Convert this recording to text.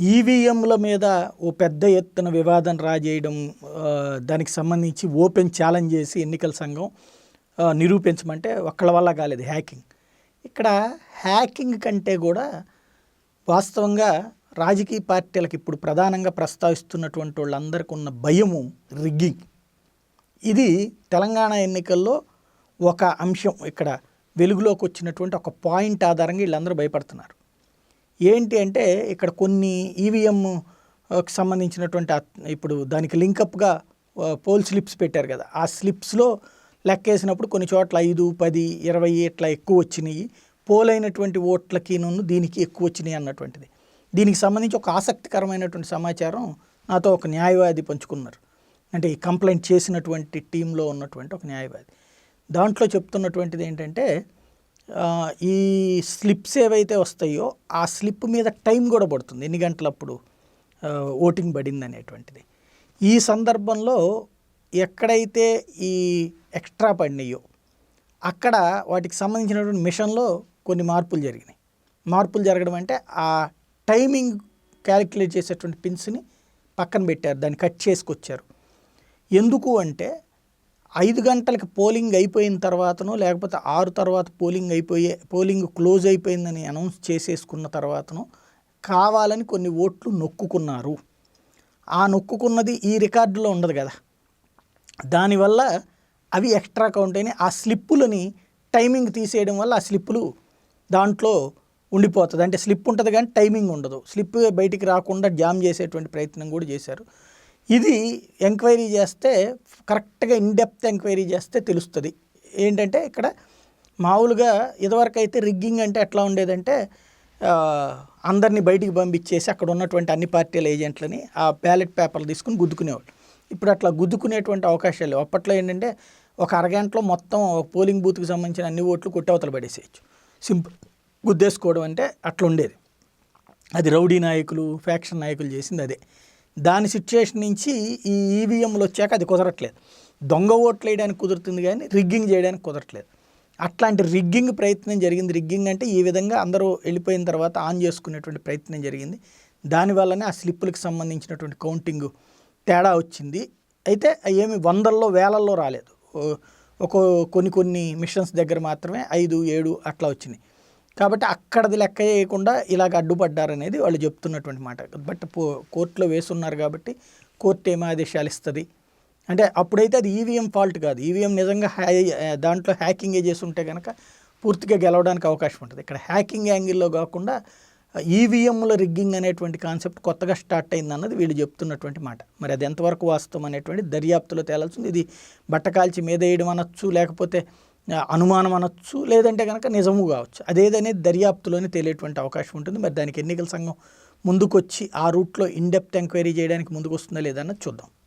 ఈవీఎంల మీద ఓ పెద్ద ఎత్తున వివాదం రాజేయడం దానికి సంబంధించి ఓపెన్ ఛాలెంజ్ చేసి ఎన్నికల సంఘం నిరూపించమంటే ఒక్కళ్ళ వల్ల కాలేదు హ్యాకింగ్. ఇక్కడ హ్యాకింగ్ కంటే కూడా వాస్తవంగా రాజకీయ పార్టీలకు ఇప్పుడు ప్రధానంగా ప్రస్తావిస్తున్నటువంటి వాళ్ళందరికీ ఉన్న భయము రిగ్గింగ్. ఇది తెలంగాణ ఎన్నికల్లో ఒక అంశం. ఇక్కడ వెలుగులోకి వచ్చినటువంటి ఒక పాయింట్ ఆధారంగా వీళ్ళందరూ భయపడుతున్నారు. ఏంటి అంటే ఇక్కడ కొన్ని ఈవీఎంకి సంబంధించినటువంటి ఇప్పుడు దానికి లింకప్గా పోల్ స్లిప్స్ పెట్టారు కదా. ఆ స్లిప్స్లో లెక్కేసినప్పుడు కొన్ని చోట్ల ఐదు పది ఇరవై ఇట్లా ఎక్కువ వచ్చినాయి. పోల్ అయినటువంటి ఓట్లకి దీనికి ఎక్కువ వచ్చినాయి అన్నటువంటిది. దీనికి సంబంధించి ఒక ఆసక్తికరమైనటువంటి సమాచారం నాతో ఒక న్యాయవాది పంచుకున్నారు. అంటే ఈ కంప్లైంట్ చేసినటువంటి టీంలో ఉన్నటువంటి ఒక న్యాయవాది. దాంట్లో చెప్తున్నటువంటిది ఏంటంటే ఈ స్లిప్స్ ఏవైతే వస్తాయో ఆ స్లిప్ మీద టైం కూడా పడుతుంది. ఎన్ని గంటలప్పుడు ఓటింగ్ పడింది అనేటువంటిది ఈ సందర్భంలో ఎక్కడైతే ఈ ఎక్స్ట్రా పడినాయో అక్కడ వాటికి సంబంధించినటువంటి మిషన్లో కొన్ని మార్పులు జరిగినాయి. మార్పులు జరగడం అంటే ఆ టైమింగ్ క్యాలిక్యులేట్ చేసేటువంటి పిన్స్ని పక్కన పెట్టారు దాన్ని కట్ చేసుకొచ్చారు. ఎందుకు అంటే ఐదు గంటలకు పోలింగ్ అయిపోయిన తర్వాతనో లేకపోతే ఆరు తర్వాత పోలింగ్ అయిపోయే పోలింగ్ క్లోజ్ అయిపోయిందని అనౌన్స్ చేసేసుకున్న తర్వాతనో కావాలని కొన్ని ఓట్లు నొక్కుకున్నారు. ఆ నొక్కుకున్నది ఈ రికార్డులో ఉండదు కదా. దానివల్ల అవి ఎక్స్ట్రా కౌంట్ అయినాయి. ఆ స్లిప్పులని టైమింగ్ తీసేయడం వల్ల ఆ స్లిప్పులు దాంట్లో ఉండిపోతుంది. అంటే స్లిప్ ఉంటుంది కానీ టైమింగ్ ఉండదు. స్లిప్ బయటికి రాకుండా జామ్ చేసేటువంటి ప్రయత్నం కూడా చేశారు. ఇది ఎంక్వైరీ చేస్తే కరెక్ట్గా ఇన్డెప్త్ ఎంక్వైరీ చేస్తే తెలుస్తుంది. ఏంటంటే ఇక్కడ మామూలుగా ఇదివరకు అయితే రిగ్గింగ్ అంటే ఎట్లా ఉండేదంటే అందరినీ బయటికి పంపించేసి అక్కడ ఉన్నటువంటి అన్ని పార్టీల ఏజెంట్లని ఆ బ్యాలెట్ పేపర్లు తీసుకుని గుద్దుకునేవాళ్ళు. ఇప్పుడు అట్లా గుద్దుకునేటువంటి అవకాశాలు లేవు. అప్పట్లో ఏంటంటే ఒక అరగంటలో మొత్తం పోలింగ్ బూత్కి సంబంధించిన అన్ని ఓట్లు కొట్టవతలు పడేసేయచ్చు. సింపుల్. గుద్దేసుకోవడం అంటే అట్లా ఉండేది. అది రౌడీ నాయకులు ఫ్యాక్షన్ నాయకులు చేసింది అదే. దాని సిచ్యుయేషన్ నుంచి ఈ ఈవీఎంలు వచ్చాక అది కుదరట్లేదు. దొంగ ఓట్లు వేయడానికి కుదురుతుంది కానీ రిగ్గింగ్ చేయడానికి కుదరట్లేదు. అట్లాంటి రిగ్గింగ్ ప్రయత్నం జరిగింది. రిగ్గింగ్ అంటే ఈ విధంగా అందరూ వెళ్ళిపోయిన తర్వాత ఆన్ చేసుకునేటువంటి ప్రయత్నం జరిగింది. దానివల్లనే ఆ స్లిప్పులకు సంబంధించినటువంటి కౌంటింగ్ తేడా వచ్చింది. అయితే ఏమి వందల్లో వేలల్లో రాలేదు. ఒక కొన్ని కొన్ని మిషన్స్ దగ్గర మాత్రమే ఐదు ఏడు అట్లా వచ్చినాయి. కాబట్టి అక్కడది లెక్క చేయకుండా ఇలాగ అడ్డుపడ్డారనేది వాళ్ళు చెప్తున్నటువంటి మాట. బట్ కోర్టులో వేసున్నారు కాబట్టి కోర్టు ఏమి ఆదేశాలు ఇస్తుంది? అంటే అప్పుడైతే అది ఈవీఎం ఫాల్ట్ కాదు. ఈవీఎం నిజంగా హ్యా దాంట్లో హ్యాకింగ్ చేసి ఉంటే కనుక పూర్తిగా గెలవడానికి అవకాశం ఉంటుంది. ఇక్కడ హ్యాకింగ్ యాంగిల్లో కాకుండా ఈవీఎంల రిగ్గింగ్ అనేటువంటి కాన్సెప్ట్ కొత్తగా స్టార్ట్ అయింది అన్నది వీళ్ళు చెప్తున్నటువంటి మాట. మరి అది ఎంతవరకు వాస్తవం అనేటువంటి దర్యాప్తులో తేలాల్సింది. ఇది బట్ట కాల్చి మీద వేయడం అనొచ్చు లేకపోతే అనుమానం అనొచ్చు లేదంటే కనుక నిజము కావచ్చు. అదేదనేది దర్యాప్తులోనే తేలేటువంటి అవకాశం ఉంటుంది. మరి దానికి ఎన్నికల సంఘం ముందుకొచ్చి ఆ రూట్లో ఇన్డెప్త్ ఎంక్వైరీ చేయడానికి ముందుకు వస్తుందా లేదన్నది చూద్దాం.